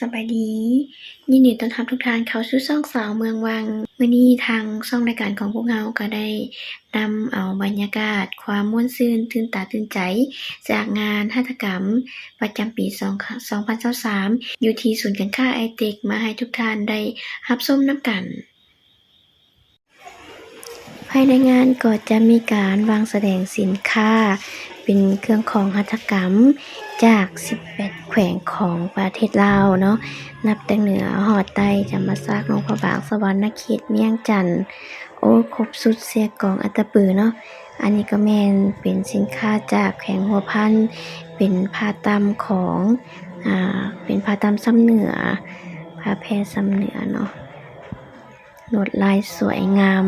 สบายดี ยินดีต้อนรับทุกท่านเข้าสู่ช่องสาวเมืองวังมื้อนี้ทางช่องรายการของพวกเราก็ได้นำเอาบรรยากาศ ความม่วนซื่นตื่นตาตื่นใจ จากงานหัตถกรรม ประจำปี 2023 อยู่ที่ศูนย์การค้าไอเทคมาให้ทุกท่านได้รับชมน้ำกันภายในงานก็จะมีการวางแสดงสินค้า เป็นเครื่องของหัตถกรรม จาก 18 แขวงของประเทศลาวเนาะนับแต่เหนือหอดใต้จะมาซากหลวงพระบางสวรรณเขตเมียงจันทน์โอ้ครบสุดเสียกองอัตปือเนาะอันนี้ก็แมนเป็นสินค้าจากแขวงหัวพันเป็นผ้าตำของอ่าเป็นผ้าตำซ้ำเหนือผ้าแพรซ้ำเหนือเนาะลวดลายสวยงาม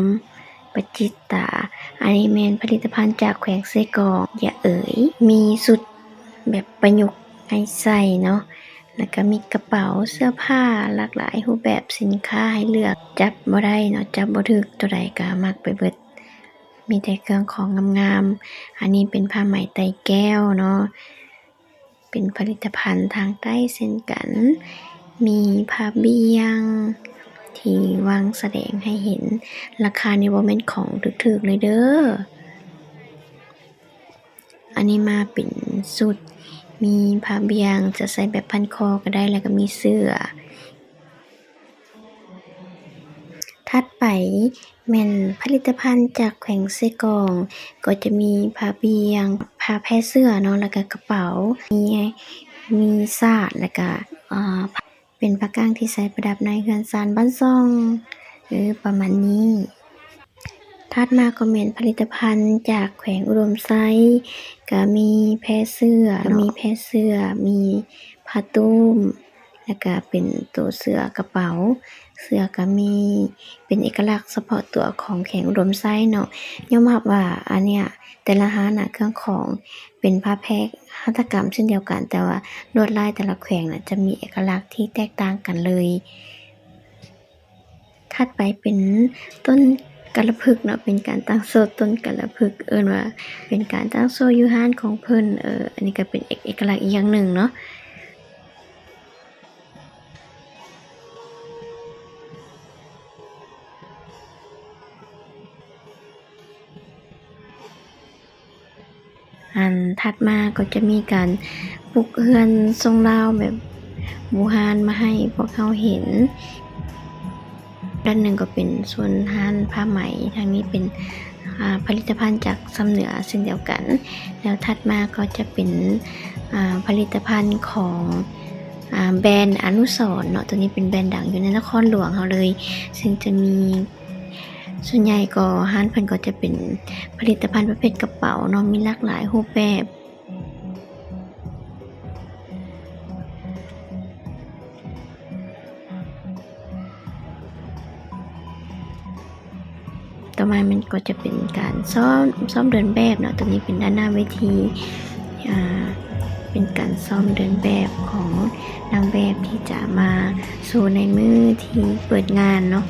ประจิตตา อันนี้แมนผลิตภัณฑ์จากแขวงเซกองอย่าเอ๋ย มีสุด แบบประยุกต์ให้ใส่เนาะแล้วก็มีกระเป๋าเสื้อผ้าหลากหลายรูปแบบสินค้าให้เลือกจับบ่ได้เนาะจับบ่ถึกตัวใดก็มักไปเบิด มีแต่เครื่องของงามๆอันนี้เป็นผ้าไหมไตแก้วเนาะเป็นผลิตภัณฑ์ทางใต้เช่นกัน มีผ้าเบี้ยง ที่วางแสดงให้เห็นราคาในี่บ่แม่นของถูกๆเลยเด้ออันนี้มาเป็นสุด มีผ้าเบียงจะใส่แบบพันคอก็ได้แล้วก็มีเสื้อ ถัดไปแม่นผลิตภัณฑ์จากแขวงเซกอง ก็จะมีผ้าเบียงผ้าแพรเสื้อเนาะแล้วก็กระเป๋า มีมีสาดแล้วก็อ่าเป็นผ้าก้างที่ใส่ประดับในเรือนศาลบ้านซ่องเออประมาณนี้ ถัดมาก็แม่นผลิตภัณฑ์จากแขวงอุดมไซก็มีแพรเสื้อมีแพรเสื้อ มีผ้าตุ้ม แล้วก็เป็นตัวเสื้อกระเป๋า เสื้อก็มีเป็นเอกลักษณ์เฉพาะตัวของแขวงอุดมไซเนาะยอมรับว่าอันเนี้ยแต่ละร้านน่ะเครื่องของเป็นผ้าแพรหัตถกรรมเช่นเดียวกัน แต่ว่าลวดลายแต่ละแขวงน่ะจะมีเอกลักษณ์ที่แตกต่างกันเลยถัดไปเป็นต้น กะละพึกเนาะเป็นการตั้งโซ่ต้นกะละพึกเอิ้นว่า เป็นการตั้งโซ่ยู่ร้านของเพิ่นเอออันนี้ก็เป็นเอกเอกลักษณ์อีกอย่างหนึ่งเนาะอันถัดมาก็จะมีการปลูกเรือนทรงลาวแบบหมู่ร้านมาให้พวกเราเห็น ด้านหนึ่งก็เป็นส่วนร้านผ้าไหม ทางนี้เป็นผลิตภัณฑ์จากซ้ำเหนือเช่นเดียวกัน แล้วถัดมาก็จะเป็นผลิตภัณฑ์ของแบรนด์อนุสรเนาะตัวนี้เป็นแบรนด์ดังอยู่ในนครหลวงเราเลย ซึ่งจะมีส่วนใหญ่ก็ร้านเพิ่นก็จะเป็นผลิตภัณฑ์ประเภทกระเป๋าเนาะมีหลากหลายรูปแบบ ต่อมามันก็จะเป็นการซ้อมซ้อมเดินแบบเนาะตัวนี้เป็นด้านหน้าเวทีอ่าเป็นการซ้อมเดินแบบของนางแบบที่จะมาโชว์ในมือที่เปิดงานเนาะ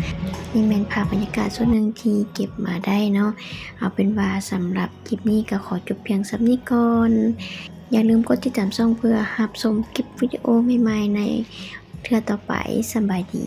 นี่แม่นภาพบรรยากาศส่วนหนึ่งที่เก็บมาได้เนาะเอาเป็นว่าสำหรับคลิปนี้ก็ขอจบเพียงส่ำนี้ก่อนอย่าลืมกดติดตามช่องเพื่อรับชมคลิปวิดีโอใหม่ๆในเทือต่อไปสบายดี